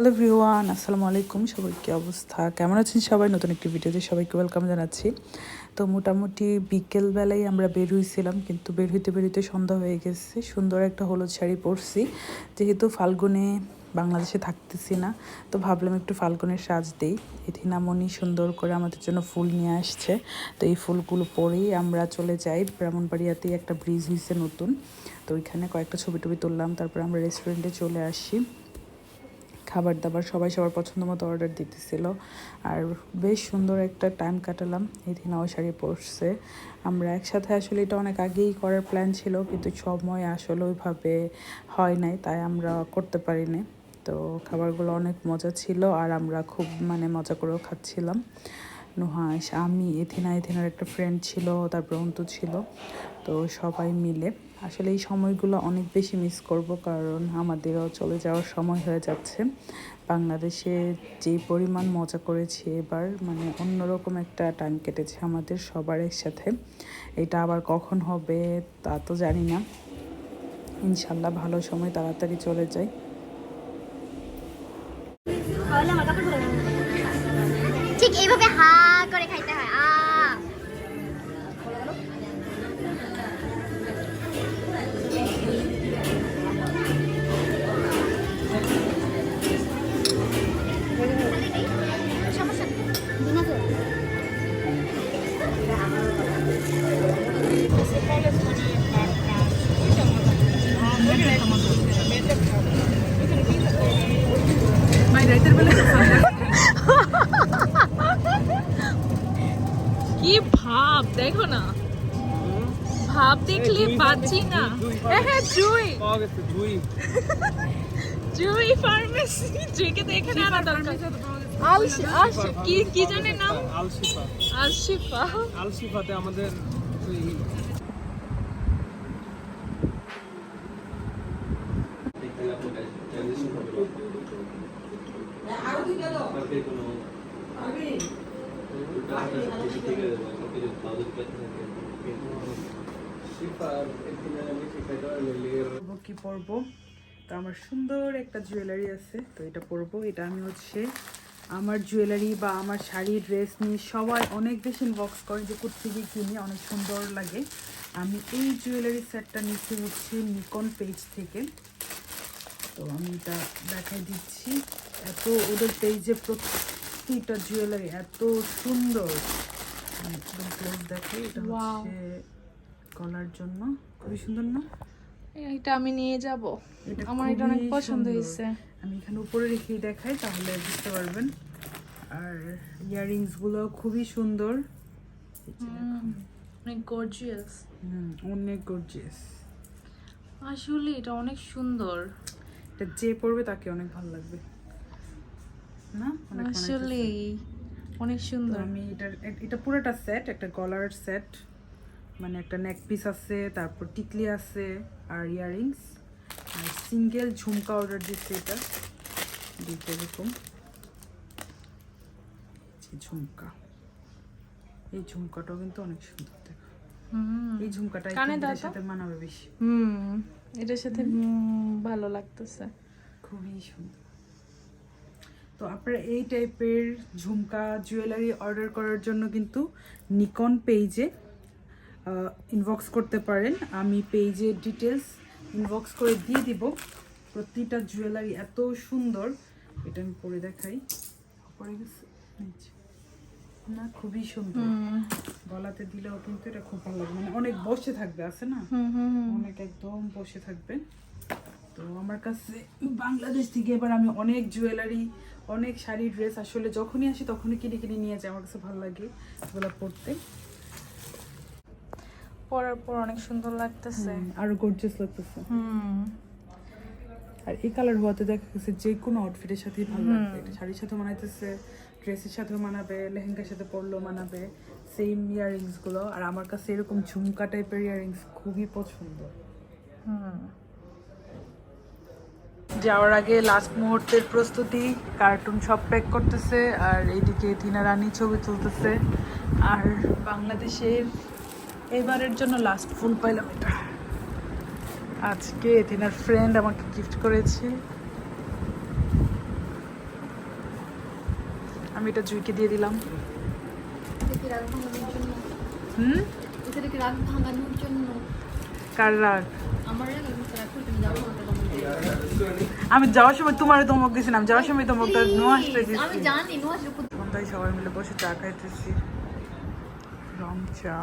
Hello V1 আসসালামু আলাইকুম, সবাই কী অবস্থা? কেমন আছেন সবাই? নতুন একটি ভিডিওতে সবাইকে ওয়েলকাম জানাচ্ছি। তো মোটামুটি বিকেলবেলায় আমরা বের হয়েছিলাম কিন্তু বের হইতে বের হইতে সন্ধ্যা হয়ে গেছে। সুন্দর একটা হলুদ শাড়ি পরছি। যেহেতু ফাল্গুনে বাংলাদেশে থাকতেছি না, তো ভাবলাম একটু ফাল্গুনের সাজ দেই। এথিনামণি সুন্দর করে আমাদের জন্য ফুল নিয়ে আসছে। তো এই ফুলগুলো পরেই আমরা চলে যাই। ব্রাহ্মণবাড়িয়াতেই একটা ব্রিজ হয়েছে নতুন। তো ওইখানে কয়েকটা ছবি টবি তুললাম, তারপর আমরা রেস্টুরেন্টে চলে আসি। খাবার দাবার সবাই সবার পছন্দ মতো অর্ডার দিতেছিল। আর বেশ সুন্দর একটা টাইম কাটালাম। এই দিনাও শাড়ি পরছে আমরা একসাথে আসলে এটা অনেক আগেই করার প্ল্যান ছিল, কিন্তু সময় আসলে ওইভাবে হয় নাই, তাই আমরা করতে পারিনি। তো খাবারগুলো অনেক মজা ছিল, আর আমরা খুব মানে মজা করেও খাচ্ছিলাম। নুহাস আমি এথিনা এথিনার একটা ফ্রেন্ড ছিল তারপর অন্তু ছিল। তো সবাই মিলে আসলে এই সময়গুলো অনেক বেশি মিস করব কারণ আমাদেরও চলে যাওয়ার সময় হয়ে যাচ্ছে। বাংলাদেশে যে পরিমাণ মজা করেছি এবার মানে অন্যরকম একটা টাইম কেটেছে আমাদের সবার একসাথে। এটা আবার কখন হবে তা তো জানি না। ইনশাল্লাহ ভালো সময় তাড়াতাড়ি চলে যায় তাহলে আমার কাপড় ধরে ঠিক এইভাবে হা করে খাইতে হয় আ সমস্যা নেই। বিনা করে। কি ভাব দেখো না। ভাব দেখলে পাচ্ছি না। হ্যাঁ হ্যাঁ জুই। দুই জুই। ফার্মেসি জুইকে তো এখানে আনা দরকার। আলশি আলশি কি কি জানে নাম? আলশিফা আলশিফা আলশিফাতে আমাদের ওই পরবো কি আমার সুন্দর একটা জুয়েলারি আছে, তো এটা পরবো। এটা আমি হচ্ছে আমার জুয়েলারি বা আমার শাড়ি ড্রেস নিয়ে সবাই অনেক বেশি ইনবক্স করে যে কোথেকে কিনে, অনেক সুন্দর লাগে। আমি এই জুয়েলারি সেটটা নিচ্ছি হচ্ছে নিকন পেজ থেকে। তো আমি এটা দেখাই দিচ্ছি। এত ওদের পেজে প্রতিটা জুয়েলারি এত সুন্দর। একদম ক্লোজ দেখাই এটা হচ্ছে গলার জন্য। খুবই সুন্দর না? এটা আমি নিয়ে যাব। আমার এটা অনেক পছন্দ হয়েছে। আমি এখানে উপরে রেখেই দেখাই তাহলে বুঝতে পারবেন। আর ইয়াররিংসগুলো খুবই সুন্দর। অনেক গর্জিয়াস হুম, অনেক গর্জিয়াস আসলে এটা অনেক সুন্দর। এটা যে পরবে তাকে অনেক ভালো লাগবে। না? অনেক মানাইতেছে। আসলে অনেক সুন্দর। আমি এটার এটা পুরোটা সেট একটা গলার সেট মানে একটা নেক পিস আছে তারপর টিকলি আছে আর ইয়াররিংস আর সিঙ্গেল ঝুমকা অর্ডার দিচ্ছে এটা। দেখতে এরকম। ঝুমকা। এই ঝুমকাটাও কিন্তু অনেক সুন্দর দেখো। এই ঝুমকাটা কানে সাথে মানাবে বেশি। হুম। এটার সাথে ভালো লাগতেছে। খুবই সুন্দর। তো আপনারা এই টাইপের ঝুমকা জুয়েলারি অর্ডার করার জন্য কিন্তু নিকন পেজে ইনবক্স করতে পারেন। আমি পেজের ডিটেলস ইনবক্স করে দিয়ে দিব। প্রতিটা জুয়েলারি এত সুন্দর। এটা আমি পরে দেখাই। পরে গেছে? না খুবই সুন্দর। গলাতে দিলেও কিন্তু এটা খুব ভালো লাগবে মানে অনেক বসে থাকবে আছে না? হুম হুম হুম। অনেক একদম বসে থাকবে। তো আমার কাছে বাংলাদেশ থেকে এবার আমি অনেক জুয়েলারি অনেক শাড়ি ড্রেস আসলে যখনই আসি তখনই কিনে কিনে নিয়ে যাই আমার কাছে ভালো লাগে এগুলো পরতে পরার পর অনেক সুন্দর লাগতেছে। আরও গর্জিয়াস লাগতেছে। হুম। আর এই কালার হওয়াতে দেখা গেছে যে কোনো আউটফিটের সাথেই ভালো লাগবে। এটা শাড়ির সাথে মানাইতেছে ড্রেসের সাথেও মানাবে লেহেঙ্গার সাথে পরলেও মানাবে সেম ইয়াররিংসগুলো। আর আমার কাছে এরকম ঝুমকা টাইপের ইয়াররিংস খুবই পছন্দ। হুম। যাওয়ার আগে লাস্ট মুহূর্তের প্রস্তুতি কার্টুন সব প্যাক করতেছে আর এইদিকে থিনা রানী ছবি তুলতেছে আর বাংলাদেশের এবারের জন্য লাস্ট ফুল পাইলাম এটা আজকে থিনার ফ্রেন্ড আমাকে গিফট করেছে। আমি এটা জুইকে দিয়ে দিলাম। হুম? কার রাগ? আমার রাগ আমি যাওয়ার সময় তোমার ধমক গেছিলাম যাওয়ার সময় ধমকটা নোয়া আসতে আমি জানি নোয়াজ তাই সবাই মিলে বসে চা খাইতেছি। রং চা।